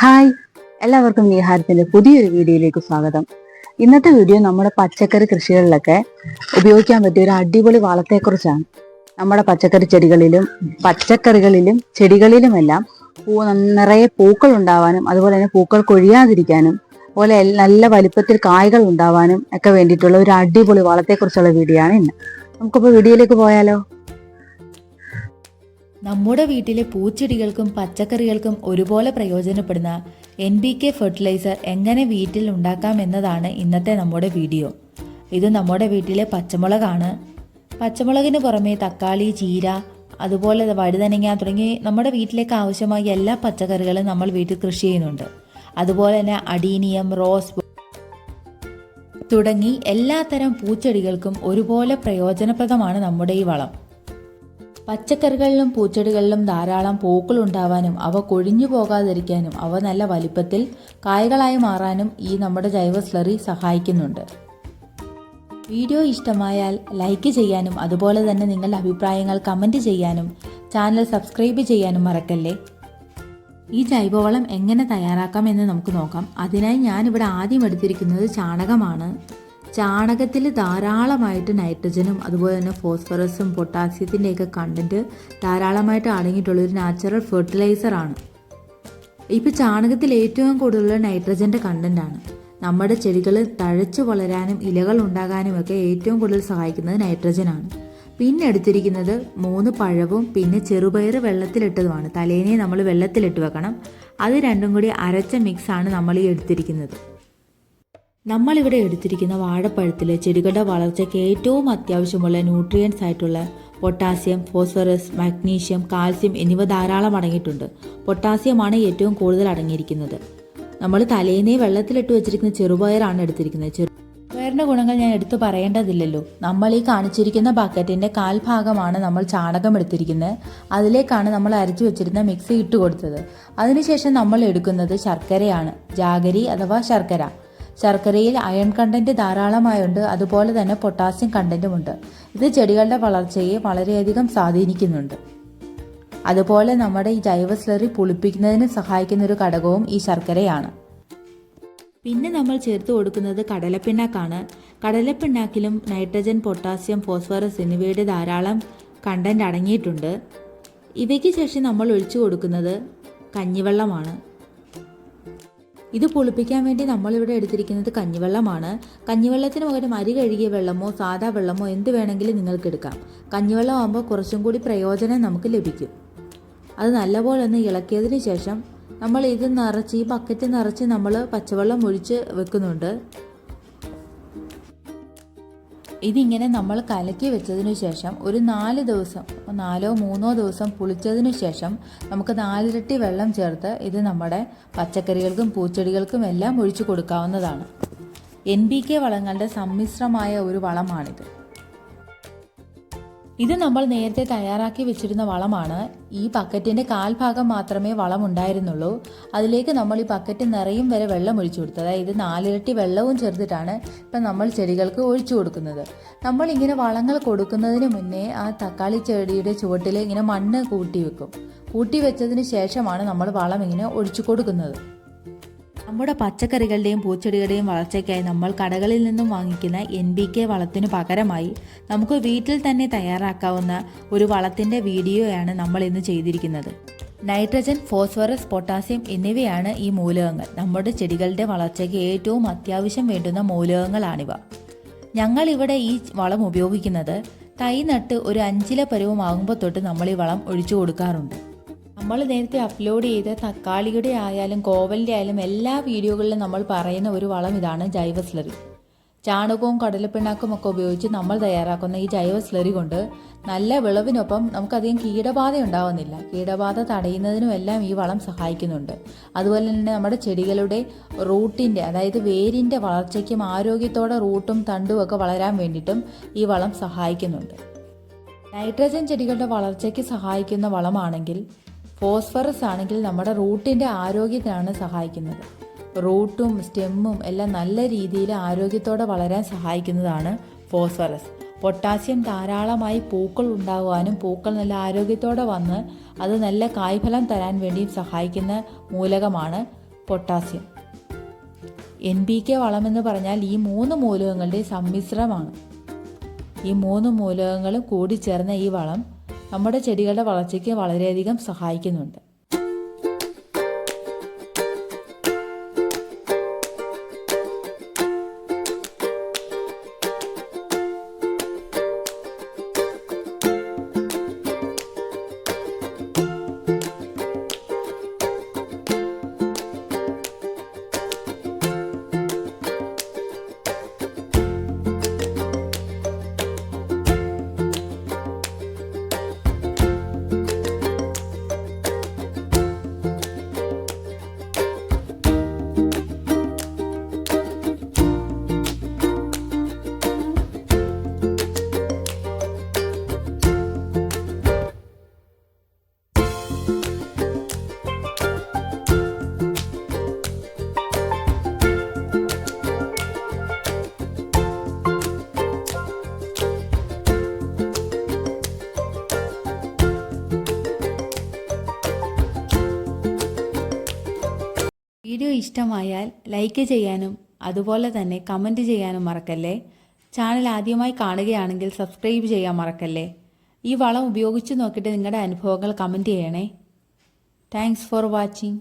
Hi. എല്ലാവർക്കും നീഹാരത്തിന്റെ പുതിയൊരു വീഡിയോയിലേക്ക് സ്വാഗതം. ഇന്നത്തെ വീഡിയോ നമ്മുടെ പച്ചക്കറി കൃഷികളിലൊക്കെ ഉപയോഗിക്കാൻ പറ്റിയ ഒരു അടിപൊളി വളത്തെക്കുറിച്ചാണ്. നമ്മുടെ പച്ചക്കറി ചെടികളിലും പച്ചക്കറികളിലും ചെടികളിലുമെല്ലാം പൂ നിറയെ പൂക്കൾ ഉണ്ടാവാനും അതുപോലെ തന്നെ പൂക്കൾ കൊഴിയാതിരിക്കാനും അതുപോലെ നല്ല വലിപ്പത്തിൽ കായകൾ ഉണ്ടാവാനും ഒക്കെ വേണ്ടിയിട്ടുള്ള ഒരു അടിപൊളി വളത്തെക്കുറിച്ചുള്ള വീഡിയോ ആണ് ഇന്ന്. നമുക്കിപ്പോൾ വീഡിയോയിലേക്ക് പോയാലോ? നമ്മുടെ വീട്ടിലെ പൂച്ചെടികൾക്കും പച്ചക്കറികൾക്കും ഒരുപോലെ പ്രയോജനപ്പെടുന്ന എൻ ബി കെ ഫെർട്ടിലൈസർ എങ്ങനെ വീട്ടിൽ ഉണ്ടാക്കാം എന്നതാണ് ഇന്നത്തെ നമ്മുടെ വീഡിയോ. ഇത് നമ്മുടെ വീട്ടിലെ പച്ചമുളകാണ്. പച്ചമുളകിന് പുറമെ തക്കാളി ചീര അതുപോലെ വഴുതനങ്ങ തുടങ്ങി നമ്മുടെ വീട്ടിലേക്ക് ആവശ്യമായ എല്ലാ പച്ചക്കറികളും നമ്മൾ വീട്ടിൽ കൃഷി ചെയ്യുന്നുണ്ട്. അതുപോലെ തന്നെ അടീനിയം റോസ് തുടങ്ങി എല്ലാത്തരം പൂച്ചെടികൾക്കും ഒരുപോലെ പ്രയോജനപ്രദമാണ് നമ്മുടെ ഈ വളം. പച്ചക്കറികളിലും പൂച്ചെടികളിലും ധാരാളം പൂക്കൾ ഉണ്ടാവാനും അവ കൊഴിഞ്ഞു പോകാതിരിക്കാനും അവ നല്ല വലിപ്പത്തിൽ കായകളായി മാറാനും ഈ നമ്മുടെ ജൈവ സ്ലറി സഹായിക്കുന്നുണ്ട്. വീഡിയോ ഇഷ്ടമായാൽ ലൈക്ക് ചെയ്യാനും അതുപോലെ തന്നെ നിങ്ങളുടെ അഭിപ്രായങ്ങൾ കമന്റ് ചെയ്യാനും ചാനൽ സബ്സ്ക്രൈബ് ചെയ്യാനും മറക്കല്ലേ? ഈ ജൈവവളം എങ്ങനെ തയ്യാറാക്കാം എന്ന് നമുക്ക് നോക്കാം. അതിനായി ഞാനിവിടെ ആദ്യം എടുത്തിരിക്കുന്നത് ചാണകമാണ്. ചാണകത്തിൽ ധാരാളമായിട്ട് നൈട്രജനും അതുപോലെ തന്നെ ഫോസ്ഫറസും പൊട്ടാസ്യത്തിന്റെയൊക്കെ കണ്ടന്റ് ധാരാളമായിട്ട് അടങ്ങിയിട്ടുള്ള ഒരു നാച്ചുറൽ ഫെർട്ടിലൈസറാണ് ഇപ്പോൾ ചാണകത്തിൽ ഏറ്റവും കൂടുതലുള്ള നൈട്രജന്റെ കണ്ടന്റാണ് നമ്മുടെ ചെടികൾ തഴച്ചു വളരാനും ഇലകൾ ഉണ്ടാകാനും ഒക്കെ ഏറ്റവും കൂടുതൽ സഹായിക്കുന്നത് നൈട്രജനാണ് പിന്നെ എടുത്തിരിക്കുന്നത് മൂന്ന് പഴവും പിന്നെ ചെറുപയർ വെള്ളത്തിലിട്ടതുമാണ്. തലേനെ നമ്മൾ വെള്ളത്തിലിട്ട് വെക്കണം. അത് രണ്ടും കൂടി അരച്ച മിക്സാണ് നമ്മൾ ഈ എടുത്തിരിക്കുന്നത്. നമ്മളിവിടെ എടുത്തിരിക്കുന്ന വാഴപ്പഴത്തിൽ ചെടികളുടെ വളർച്ചയ്ക്ക് ഏറ്റവും അത്യാവശ്യമുള്ള ന്യൂട്രിയൻസ് ആയിട്ടുള്ള പൊട്ടാസ്യം ഫോസ്ഫറസ് മാഗ്നീഷ്യം കാൽസ്യം എന്നിവ ധാരാളം അടങ്ങിയിട്ടുണ്ട്. പൊട്ടാസ്യമാണ് ഏറ്റവും കൂടുതൽ അടങ്ങിയിരിക്കുന്നത്. നമ്മൾ തലേന്നേ വെള്ളത്തിലിട്ട് വെച്ചിരിക്കുന്ന ചെറുപയറാണ് എടുത്തിരിക്കുന്നത്. ചെറുപയറിന്റെ ഗുണങ്ങൾ ഞാൻ എടുത്തു പറയേണ്ടതില്ലല്ലോ. നമ്മൾ ഈ കാണിച്ചിരിക്കുന്ന ബക്കറ്റിന്റെ കാൽഭാഗമാണ് നമ്മൾ ചാണകം എടുത്തിരിക്കുന്നത്. അതിലേക്കാണ് നമ്മൾ അരച്ചു വെച്ചിരുന്ന മിക്സി ഇട്ട് കൊടുത്തത്. അതിനുശേഷം നമ്മൾ എടുക്കുന്നത് ശർക്കരയാണ്. ജാഗരി അഥവാ ശർക്കര. ശർക്കരയിൽ അയൺ കണ്ടന്റ് ധാരാളമായുണ്ട്. അതുപോലെ തന്നെ പൊട്ടാസ്യം കണ്ടന്റും ഉണ്ട് ഇത് ചെടികളുടെ വളർച്ചയെ വളരെയധികം സ്വാധീനിക്കുന്നുണ്ട്. അതുപോലെ നമ്മുടെ ഈ ജൈവ സ്ലറി പുളിപ്പിക്കുന്നതിന് സഹായിക്കുന്ന ഒരു ഘടകവും ഈ ശർക്കരയാണ്. പിന്നെ നമ്മൾ ചേർത്ത് കൊടുക്കുന്നത് കടലപ്പിണ്ണാക്കാണ്. കടലപ്പിണ്ണാക്കിലും നൈട്രജൻ പൊട്ടാസ്യം ഫോസ്ഫറസ് എന്നിവയുടെ ധാരാളം കണ്ടന്റ് അടങ്ങിയിട്ടുണ്ട്. ഇവയ്ക്ക് ശേഷം നമ്മൾ ഒഴിച്ചു കൊടുക്കുന്നത് കഞ്ഞിവെള്ളമാണ്. ഇത് പുളിപ്പിക്കാൻ വേണ്ടി നമ്മളിവിടെ എടുത്തിരിക്കുന്നത് കഞ്ഞിവെള്ളമാണ്. കഞ്ഞിവെള്ളത്തിന് പകരം അരി കഴുകിയ വെള്ളമോ സാധാ വെള്ളമോ എന്ത് വേണമെങ്കിലും നിങ്ങൾക്ക് എടുക്കാം. കഞ്ഞിവെള്ളം ആകുമ്പോൾ കുറച്ചും കൂടി പ്രയോജനം നമുക്ക് ലഭിക്കും. അത് നല്ലപോലെ ഒന്ന് ഇളക്കിയതിന് ശേഷം നമ്മൾ ഇത് നിറച്ച് ഈ ബക്കറ്റ് നിറച്ച് നമ്മൾ പച്ചവെള്ളം ഒഴിച്ച് വെക്കുന്നുണ്ട്. ഇതിങ്ങനെ നമ്മൾ കലക്കി വെച്ചതിനു ശേഷം ഒരു നാല് ദിവസം നാലോ മൂന്നോ ദിവസം പുളിച്ചതിനു ശേഷം നമുക്ക് നാലിരട്ടി വെള്ളം ചേർത്ത് ഇത് നമ്മുടെ പച്ചക്കറികൾക്കും പൂച്ചെടികൾക്കും എല്ലാം ഒഴിച്ചു കൊടുക്കാവുന്നതാണ്. എൻ ബി കെ വളങ്ങളുടെ സമ്മിശ്രമായ ഒരു വളമാണിത്. ഇത് നമ്മൾ നേരത്തെ തയ്യാറാക്കി വെച്ചിരുന്ന വളമാണ്. ഈ പക്കറ്റിന്റെ കാൽഭാഗം മാത്രമേ വളം ഉണ്ടായിരുന്നുള്ളൂ അതിലേക്ക് നമ്മൾ ഈ പക്കറ്റ് നിറയും വരെ വെള്ളം ഒഴിച്ചു കൊടുത്തു. അതായത് നാലിരട്ടി വെള്ളവും ചേർത്തിട്ടാണ് ഇപ്പം നമ്മൾ ചെടികൾക്ക് ഒഴിച്ചു കൊടുക്കുന്നത്. നമ്മൾ ഇങ്ങനെ വളങ്ങൾ കൊടുക്കുന്നതിന് മുന്നേ ആ തക്കാളി ചെടിയുടെ ചുവട്ടിൽ ഇങ്ങനെ മണ്ണ് കൂട്ടി വെക്കും. കൂട്ടി വെച്ചതിന് ശേഷമാണ് നമ്മൾ വളം ഇങ്ങനെ ഒഴിച്ചു കൊടുക്കുന്നത്. നമ്മുടെ പച്ചക്കറികളുടെയും പൂച്ചെടികളുടെയും വളർച്ചയ്ക്കായി നമ്മൾ കടകളിൽ നിന്നും വാങ്ങിക്കുന്ന എൻ ബി കെ വളത്തിനു പകരമായി നമുക്ക് വീട്ടിൽ തന്നെ തയ്യാറാക്കാവുന്ന ഒരു വളത്തിന്റെ വീഡിയോയാണ് നമ്മൾ ഇന്ന് ചെയ്തിരിക്കുന്നത്. നൈട്രജൻ ഫോസ്ഫറസ് പൊട്ടാസ്യം എന്നിവയാണ് ഈ മൂലകങ്ങൾ. നമ്മുടെ ചെടികളുടെ വളർച്ചയ്ക്ക് ഏറ്റവും അത്യാവശ്യം വേണ്ടുന്ന മൂലകങ്ങളാണിവ. ഞങ്ങൾ ഇവിടെ ഈ വളം ഉപയോഗിക്കുന്നത് തൈ നട്ട് ഒരു അഞ്ചില പരുവമാകുമ്പോൾ തൊട്ട് നമ്മൾ ഈ വളം ഒഴിച്ചു കൊടുക്കാറുണ്ട്. നമ്മൾ നേരത്തെ അപ്ലോഡ് ചെയ്ത തക്കാളിയുടെ ആയാലും കോവലിന്റെ ആയാലും എല്ലാ വീഡിയോകളിലും നമ്മൾ പറയുന്ന ഒരു വളം ഇതാണ് ജൈവ സ്ലറി ചാണകവും കടലപ്പിണ്ണാക്കും ഒക്കെ ഉപയോഗിച്ച് നമ്മൾ തയ്യാറാക്കുന്ന ഈ ജൈവ സ്ലറി കൊണ്ട് നല്ല വിളവിനൊപ്പം നമുക്കധികം കീടബാധ ഉണ്ടാവുന്നില്ല. കീടബാധ തടയുന്നതിനും എല്ലാം ഈ വളം സഹായിക്കുന്നുണ്ട്. അതുപോലെ തന്നെ നമ്മുടെ ചെടികളുടെ റൂട്ടിന്റെ അതായത് വേരിന്റെ വളർച്ചയ്ക്കും ആരോഗ്യത്തോടെ റൂട്ടും തണ്ടും ഒക്കെ വളരാൻ വേണ്ടിയിട്ടും ഈ വളം സഹായിക്കുന്നുണ്ട്. നൈട്രജൻ ചെടികളുടെ വളർച്ചയ്ക്ക് സഹായിക്കുന്ന വളമാണെങ്കിൽ ഫോസ്ഫറസ് ആണെങ്കിൽ നമ്മുടെ റൂട്ടിന്റെ ആരോഗ്യത്തിനാണ് സഹായിക്കുന്നത്. റൂട്ടും സ്റ്റെമ്മും എല്ലാം നല്ല രീതിയിൽ ആരോഗ്യത്തോടെ വളരാൻ സഹായിക്കുന്നതാണ് ഫോസ്ഫറസ്. പൊട്ടാസ്യം ധാരാളമായി പൂക്കൾ ഉണ്ടാകുവാനും പൂക്കൾ നല്ല ആരോഗ്യത്തോടെ വന്ന് അത് നല്ല കായ്ഫലം തരാൻ വേണ്ടിയും സഹായിക്കുന്ന മൂലകമാണ് പൊട്ടാസ്യം. എൻ പി കെ വളമെന്ന് പറഞ്ഞാൽ ഈ മൂന്ന് മൂലകങ്ങളുടെ സമ്മിശ്രമാണ്. ഈ മൂന്ന് മൂലകങ്ങളും കൂടിച്ചേർന്ന ഈ വളം നമ്മുടെ ചെടികളുടെ വളർച്ചയ്ക്ക് വളരെയധികം സഹായിക്കുന്നുണ്ട്. ഇഷ്ടമായാൽ ലൈക്ക് ചെയ്യാനും അതുപോലെ തന്നെ കമന്റ് ചെയ്യാനും മറക്കല്ലേ? ചാനൽ ആദ്യമായി കാണുകയാണെങ്കിൽ സബ്സ്ക്രൈബ് ചെയ്യാൻ മറക്കല്ലേ? ഈ വളം ഉപയോഗിച്ച് നോക്കിയിട്ട് നിങ്ങളുടെ അനുഭവങ്ങൾ കമന്റ് ചെയ്യണേ. Thanks for watching